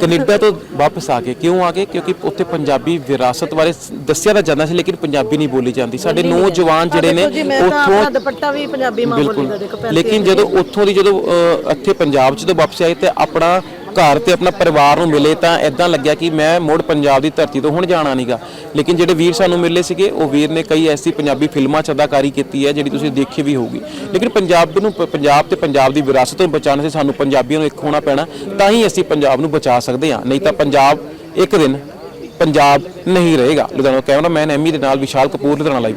ਕੈਨੇਡਾ ਤੋਂ ਵਾਪਸ ਆ ਕੇ ਕਿਉਂ ਆ ਗਏ? ਕਿਉਂਕਿ ਉੱਥੇ ਪੰਜਾਬੀ ਵਿਰਾਸਤ ਬਾਰੇ ਦੱਸਿਆ ਤਾਂ ਜਾਂਦਾ ਸੀ ਲੇਕਿਨ ਪੰਜਾਬੀ ਨਹੀਂ ਬੋਲੀ ਜਾਂਦੀ। ਸਾਡੇ ਨੌਜਵਾਨ ਜਿਹੜੇ ਨੇ ਉੱਥੋਂ ਦੁਪੱਟਾ ਵੀ ਪੰਜਾਬੀ ਮਾਂ ਬੋਲੀ ਦਾ ਦੇਖੋ ਲੇਕਿਨ ਜਦੋਂ ਉੱਥੋਂ ਦੀ ਜਦੋਂ ਇੱਥੇ ਪੰਜਾਬ 'ਚ ਜਦੋਂ ਵਾਪਸ ਆਏ ਤੇ ਆਪਣਾ ਘਰ ਤੇ ਆਪਣਾ ਪਰਿਵਾਰ ਨੂੰ ਮਿਲੇ ਤਾਂ ਐਦਾਂ ਲੱਗਿਆ ਕਿ ਮੈਂ ਮੁੜ ਪੰਜਾਬ ਦੀ ਧਰਤੀ ਤੋਂ ਹੁਣ ਜਾਣਾ ਨਹੀਂਗਾ ਲੇਕਿਨ ਜਿਹੜੇ ਵੀਰ ਸਾਨੂੰ ਮਿਲੇ ਸੀਗੇ, ਉਹ ਵੀਰ ਨੇ ਕਈ ਐਸੀ ਪੰਜਾਬੀ ਫਿਲਮਾਂ 'ਚ ਅਦਾਕਾਰੀ ਕੀਤੀ ਹੈ, ਜਿਹੜੀ ਤੁਸੀਂ ਦੇਖੀ ਵੀ ਹੋਊਗੀ। ਲੇਕਿਨ ਪੰਜਾਬ ਨੂੰ, ਪੰਜਾਬ ਤੇ ਪੰਜਾਬ ਦੀ ਵਿਰਾਸਤ ਨੂੰ ਬਚਾਉਣ ਲਈ ਸਾਨੂੰ ਪੰਜਾਬੀਆਂ ਨੂੰ ਇੱਕ ਹੋਣਾ ਪੈਣਾ, ਤਾਂ ਹੀ ਅਸੀਂ ਪੰਜਾਬ ਨੂੰ ਬਚਾ ਸਕਦੇ ਹਾਂ। ਨਹੀਂ ਤਾਂ ਪੰਜਾਬ ਇੱਕ ਦਿਨ ਪੰਜਾਬ ਨਹੀਂ ਰਹੇਗਾ। ਲੁਧਿਆਣਾ ਕੈਮਰਾਮੈਨ ਐਮੀ ਦੇ ਨਾਲ ਵਿਸ਼ਾਲ ਕਪੂਰ ਲੁਧਿਆਣਾ ਲਾਈਵ